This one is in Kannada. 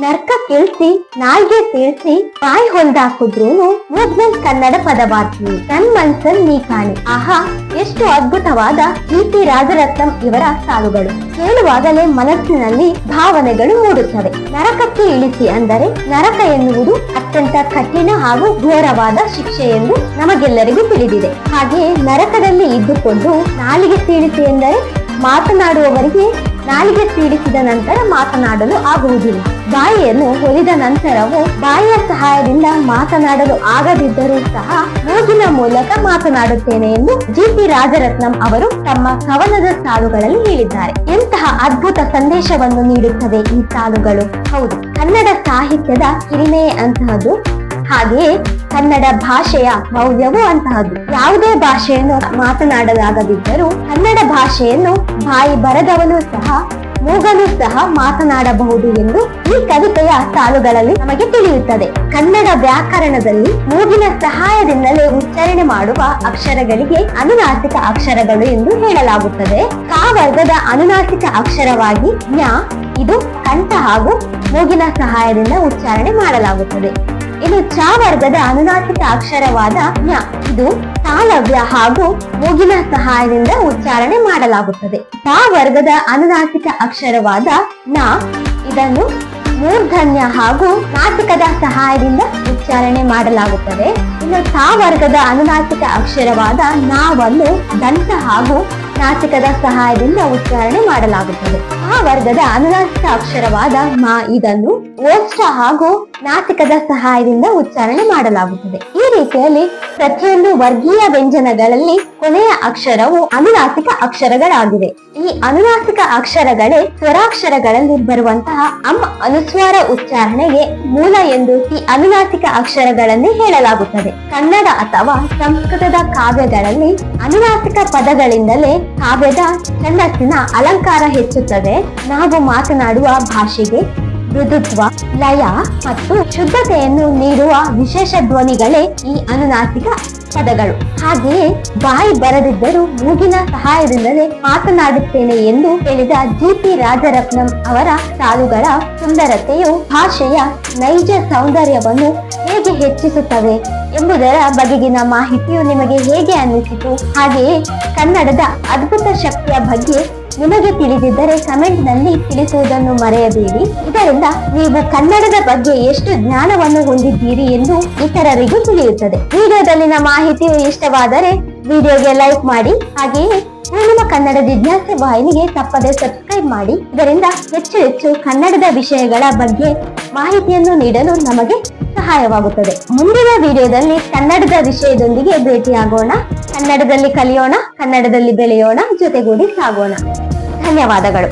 ನರ್ಕ ಕೇಳಿಸಿ ನಾಲ್ಗೆ ಸೇರಿಸಿ, ಬಾಯಿ ಹೊಂದಾಕುದ್ರೂ ಮೂಗ್ನಲ್ ಕನ್ನಡ ಪದವಾರ್ತಿ ನನ್ ಮನ್ಸನ್ ನೀ ಕಾಣಿ. ಆಹಾ, ಎಷ್ಟು ಅದ್ಭುತವಾದ ಕೀರ್ತಿ ರಾಜರತ್ನಂ ಇವರ ಸಾಲುಗಳು. ಕೇಳುವಾಗಲೇ ಮನಸ್ಸಿನಲ್ಲಿ ಭಾವನೆಗಳು ಮೂಡುತ್ತವೆ. ನರಕಕ್ಕೆ ಇಳಿಸಿ ಅಂದರೆ ನರಕ ಎನ್ನುವುದು ಅತ್ಯಂತ ಕಠಿಣ ಹಾಗೂ ಘೋರವಾದ ಶಿಕ್ಷೆ ಎಂದು ನಮಗೆಲ್ಲರಿಗೂ ತಿಳಿದಿದೆ. ಹಾಗೆಯೇ ನರಕದಲ್ಲಿ ಇದ್ದುಕೊಂಡು ನಾಲಿಗೆ ಸೀಳಿಸಿ ಎಂದರೆ ಮಾತನಾಡುವವರಿಗೆ ನಾಲಿಗೆ ಸೀಳಿಸಿದ ನಂತರ ಮಾತನಾಡಲು ಆಗುವುದಿಲ್ಲ. ಬಾಯಿಯನ್ನು ಹೊಲಿದ ನಂತರವೂ ಬಾಯಿಯ ಸಹಾಯದಿಂದ ಮಾತನಾಡಲು ಆಗದಿದ್ದರೂ ಸಹ ಮೂಗಿನ ಮೂಲಕ ಮಾತನಾಡುತ್ತೇನೆ ಎಂದು ಜಿ ಪಿ ರಾಜರತ್ನಂ ಅವರು ತಮ್ಮ ಕವನದ ಸಾಲುಗಳಲ್ಲಿ ಹೇಳಿದ್ದಾರೆ. ಎಂತಹ ಅದ್ಭುತ ಸಂದೇಶವನ್ನು ನೀಡುತ್ತವೆ ಈ ಸಾಲುಗಳು? ಹೌದು, ಕನ್ನಡ ಸಾಹಿತ್ಯದ ಹಿರಿಮೆಯೇ ಅಂತಹದು ಹಾಗೆಯೇ ಕನ್ನಡ ಭಾಷೆಯ ಮೌಲ್ಯವೂ ಅಂತಹದ್ದು. ಯಾವುದೇ ಭಾಷೆಯನ್ನು ಮಾತನಾಡಲಾಗದಿದ್ದರೂ ಕನ್ನಡ ಭಾಷೆಯನ್ನು ಬಾಯಿ ಬರದವನು ಸಹ ಮೂಗನು ಸಹ ಮಾತನಾಡಬಹುದು ಎಂದು ಈ ಕವಿತೆಯ ಸಾಲುಗಳಲ್ಲಿ ನಮಗೆ ತಿಳಿಯುತ್ತದೆ. ಕನ್ನಡ ವ್ಯಾಕರಣದಲ್ಲಿ ಮೂಗಿನ ಸಹಾಯದಿಂದಲೇ ಉಚ್ಚಾರಣೆ ಮಾಡುವ ಅಕ್ಷರಗಳಿಗೆ ಅನುನಾಸಿಕ ಅಕ್ಷರಗಳು ಎಂದು ಹೇಳಲಾಗುತ್ತದೆ. ಕಾ ವರ್ಗದ ಅನುನಾಸಿಕ ಅಕ್ಷರವಾಗಿ ಜ್ಞಾ ಇದು ಕಂಠ ಹಾಗೂ ಮೂಗಿನ ಸಹಾಯದಿಂದ ಉಚ್ಚಾರಣೆ ಮಾಡಲಾಗುತ್ತದೆ. ಇನ್ನು ಚ ವರ್ಗದ ಅನುನಾಸಿಕ ಅಕ್ಷರವಾದ ಜ್ಞ ಇದು ತಾಲವ್ಯ ಹಾಗೂ ಮೂಗಿನ ಸಹಾಯದಿಂದ ಉಚ್ಚಾರಣೆ ಮಾಡಲಾಗುತ್ತದೆ. ತ ವರ್ಗದ ಅನುನಾಸಿಕ ಅಕ್ಷರವಾದ ನ. ಇದನ್ನು ಮೂರ್ಧನ್ಯ ಹಾಗೂ ನಾಟಕದ ಸಹಾಯದಿಂದ ಉಚ್ಚಾರಣೆ ಮಾಡಲಾಗುತ್ತದೆ. ಇನ್ನು ತಾ ವರ್ಗದ ಅನುನಾಸಿಕ ಅಕ್ಷರವಾದ ನಾವನ್ನು ದಂತ ಹಾಗೂ ನಾಟಕದ ಸಹಾಯದಿಂದ ಉಚ್ಚಾರಣೆ ಮಾಡಲಾಗುತ್ತದೆ. ವರ್ಗದ ಅನುನಾಸಿಕ ಅಕ್ಷರವಾದ ಮಾ ಇದನ್ನು ಓಷ್ಠ ಹಾಗೂ ನಾಟಕದ ಸಹಾಯದಿಂದ ಉಚ್ಚಾರಣೆ ಮಾಡಲಾಗುತ್ತದೆ. ಈ ರೀತಿಯಲ್ಲಿ ಪ್ರತಿಯೊಂದು ವರ್ಗೀಯ ವ್ಯಂಜನಗಳಲ್ಲಿ ಕೊನೆಯ ಅಕ್ಷರವು ಅನುನಾಸಿಕ ಅಕ್ಷರಗಳಾಗಿವೆ. ಈ ಅನುನಾಸಿಕ ಅಕ್ಷರಗಳೇ ಸ್ವರಾಕ್ಷರಗಳಲ್ಲಿ ಬರುವಂತಹ ಅಂ ಅನುಸ್ವಾರ ಉಚ್ಚಾರಣೆಗೆ ಮೂಲ ಎಂದು ಈ ಅನುನಾಸಿಕ ಅಕ್ಷರಗಳನ್ನೇ ಹೇಳಲಾಗುತ್ತದೆ. ಕನ್ನಡ ಅಥವಾ ಸಂಸ್ಕೃತದ ಕಾವ್ಯಗಳಲ್ಲಿ ಅನುನಾಸಿಕ ಪದಗಳಿಂದಲೇ ಕಾವ್ಯದ ಛಂದಸ್ಸಿನ ಅಲಂಕಾರ ಹೆಚ್ಚುತ್ತದೆ. ನಾವು ಮಾತನಾಡುವ ಭಾಷೆಗೆ ಮೃದುತ್ವ, ಲಯ ಮತ್ತು ಶುದ್ಧತೆಯನ್ನು ನೀಡುವ ವಿಶೇಷ ಧ್ವನಿಗಳೇ ಈ ಅನುನಾಸಿಕ ಪದಗಳು. ಹಾಗೆಯೇ ಬಾಯಿ ಬರದಿದ್ದರೂ ಮೂಗಿನ ಸಹಾಯದಿಂದಲೇ ಮಾತನಾಡುತ್ತೇನೆ ಎಂದು ಹೇಳಿದ ಜಿ ಪಿ ರಾಜರತ್ನಂ ಅವರ ಸಾಲುಗಳ ಸುಂದರತೆಯು ಭಾಷೆಯ ನೈಜ ಸೌಂದರ್ಯವನ್ನು ಹೇಗೆ ಹೆಚ್ಚಿಸುತ್ತವೆ ಎಂಬುದರ ಬಗೆಗಿನ ಮಾಹಿತಿಯು ನಿಮಗೆ ಹೇಗೆ ಅನ್ನಿಸಿತು? ಹಾಗೆಯೇ ಕನ್ನಡದ ಅದ್ಭುತ ಶಕ್ತಿಯ ಬಗ್ಗೆ ನಿಮಗೆ ತಿಳಿದಿದ್ದರೆ ಕಮೆಂಟ್ನಲ್ಲಿ ತಿಳಿಸುವುದನ್ನು ಮರೆಯಬೇಡಿ. ಇದರಿಂದ ನೀವು ಕನ್ನಡದ ಬಗ್ಗೆ ಎಷ್ಟು ಜ್ಞಾನವನ್ನು ಹೊಂದಿದ್ದೀರಿ ಎಂದು ಇತರರಿಗೂ ತಿಳಿಯುತ್ತದೆ. ವಿಡಿಯೋದಲ್ಲಿನ ಮಾಹಿತಿಯು ಇಷ್ಟವಾದರೆ ವಿಡಿಯೋಗೆ ಲೈಕ್ ಮಾಡಿ. ಹಾಗೆಯೇ ಪೂರ್ಣಿಮ ಕನ್ನಡ ಜಿಜ್ಞಾಸೆ ವಾಹಿನಿಗೆ ತಪ್ಪದೆ ಸಬ್ಸ್ಕ್ರೈಬ್ ಮಾಡಿ. ಇದರಿಂದ ಹೆಚ್ಚು ಹೆಚ್ಚು ಕನ್ನಡದ ವಿಷಯಗಳ ಬಗ್ಗೆ ಮಾಹಿತಿಯನ್ನು ನೀಡಲು ನಮಗೆ ಸಹಾಯವಾಗುತ್ತದೆ. ಮುಂದಿನ ವಿಡಿಯೋದಲ್ಲಿ ಕನ್ನಡದ ವಿಷಯದೊಂದಿಗೆ ಭೇಟಿಯಾಗೋಣ. ಕನ್ನಡದಲ್ಲಿ ಕಲಿಯೋಣ, ಕನ್ನಡದಲ್ಲಿ ಬೆಳೆಯೋಣ, ಜೊತೆಗೂಡಿ ಸಾಗೋಣ. ಧನ್ಯವಾದಗಳು.